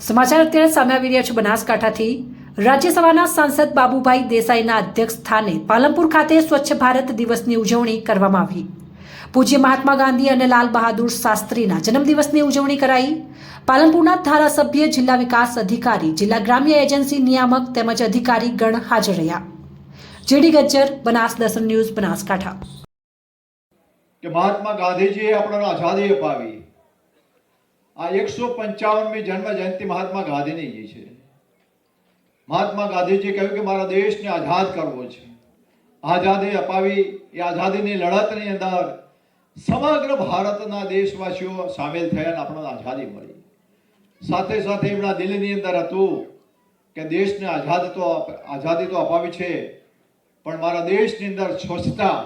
સમાચાર અત્યારે સામે આવી રહ્યા છે બનાસકાંઠાથી. રાજ્યસભાના સાંસદ બાબુભાઈ દેસાઈના અધ્યક્ષ સ્થાને પાલનપુર ખાતે સ્વચ્છ ભારત દિવસની ઉજવણી કરવામાં આવી. પૂજ્ય મહાત્મા ગાંધી અને લાલ બહાદુર શાસ્ત્રીના જન્મદિવસની ઉજવણી કરાઈ. પાલનપુરના ધારાસભ્ય જિલ્લા વિકાસ અધિકારી, જિલ્લા ગ્રામ્ય એજન્સી નિયામક તેમજ અધિકારી ગણ હાજર રહ્યા. જેડી ગજ્જર, બનાસ દર્શન ન્યૂઝ, બનાસકાંઠા. કે મહાત્મા ગાંધીજીએ આપણને આઝાદી અપાવી. આ એકસો પંચાવનમી જન્મ જયંતિ મહાત્મા ગાંધીની છે. મહાત્મા ગાંધીજીએ કહ્યું કે મારા દેશને આઝાદ કરવો છે. આઝાદી અપાવી, એ આઝાદીની લડતની અંદર સમગ્ર ભારતના દેશવાસીઓ સામેલ થયા આપણને આઝાદી મળી. સાથે સાથે એમના દિલની અંદર હતું કે દેશને આઝાદ તો આઝાદી તો અપાવી છે, પણ મારા દેશની અંદર સ્વચ્છતા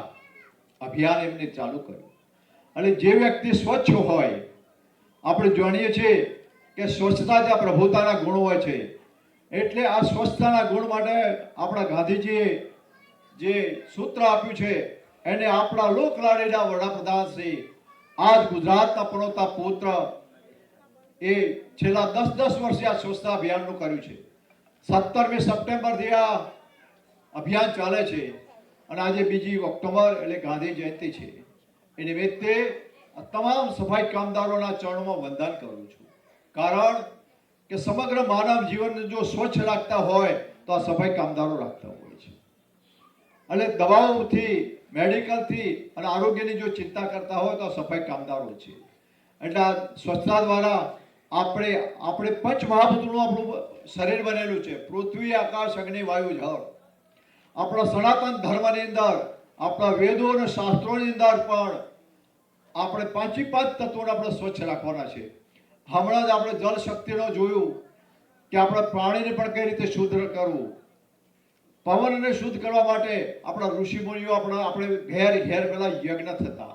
અભિયાન એમને ચાલુ કર્યું. અને જે વ્યક્તિ સ્વચ્છ હોય આપણે જાણીએ છીએ કે સ્વચ્છતા ત્યાં પ્રભુતાના ગુણ હોય છે. એટલે આ સ્વચ્છતાના ગુણ માટે આપણા ગાંધીજીએ જે સૂત્ર આપ્યું છે, એને આપણા લોકલાડીના વડાપ્રધાન શ્રી આજ ગુજરાતના પડોતા પુત્ર એ છેલ્લા દસ દસ વર્ષે આ સ્વચ્છતા અભિયાનનું કર્યું છે. સત્તરમી સપ્ટેમ્બરથી આ અભિયાન ચાલે છે અને આજે બીજી ઓક્ટોબર એટલે ગાંધી જયંતિ છે. એ નિમિત્તે આ તમામ સફાઈ કામદારોના ચરણોમાં વંદન કરું છું. કારણ કે સમગ્ર માનવ જીવનને જો સ્વચ્છ રાખતા હોય તો આ સફાઈ કામદારો રાખતા હોય છે. એટલે દવાઓથી, મેડિકલથી અને આરોગ્યની જો ચિંતા કરતા હોય તો આ સફાઈ કામદારો છે. એટલે આ સ્વચ્છતા દ્વારા આપણે આપણે પંચ મહાભૂતનું આપણું શરીર બનેલું છે. પૃથ્વી, આકાશ, અગ્નિ, વાયુ, જળ. આપણા સનાતન ધર્મની અંદર, આપણા વેદો અને શાસ્ત્રોની અંદર પણ આપણે પાંચી પાંચ તત્વોને આપણે સ્વચ્છ રાખવાના છે. હમણાં જ આપણે જલ શક્તિનો જોયું કે આપણે પ્રાણીને પણ કઈ રીતે શુદ્ધ કરવું. પવનને શુદ્ધ કરવા માટે આપણા ઋષિ મુનિઓ આપણા આપણે ઘેર ઘેર પેલા યજ્ઞ થતા.